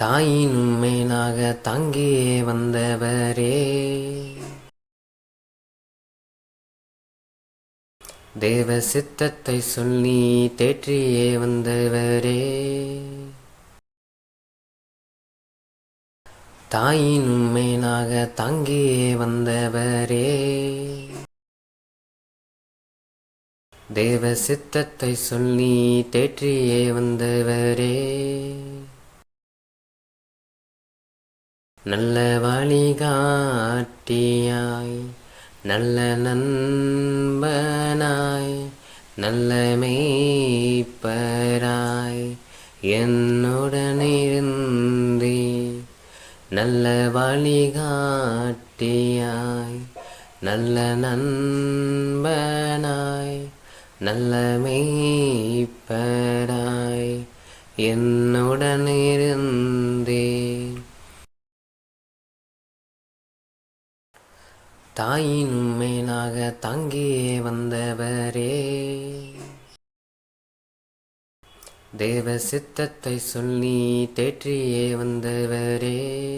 தாயின் மேலாக தாங்கியே வந்தவரே. தேவ சித்தத்தை சொல்லி தேற்றியே வந்தவரே. தாயின் மேலாக தாங்கியே வந்தவரே. தேவ சித்தத்தை சொல்லி தேற்றியே வந்தவரே. நல்ல வழிகாட்டியாய் நல்ல நண்பனாய் நல்ல மேய்ப்பராய் என்னுடனிருந்தே நல்ல வழிகாட்டியாய் நல்ல நண்பனாய் நல்ல மேய்ப்பராய் என்னுடனிருந்தே தாயின் உண்மையினாக தாங்கியே வந்தவரே. தேவ சித்தத்தை சொல்லி தேற்றியே வந்தவரே.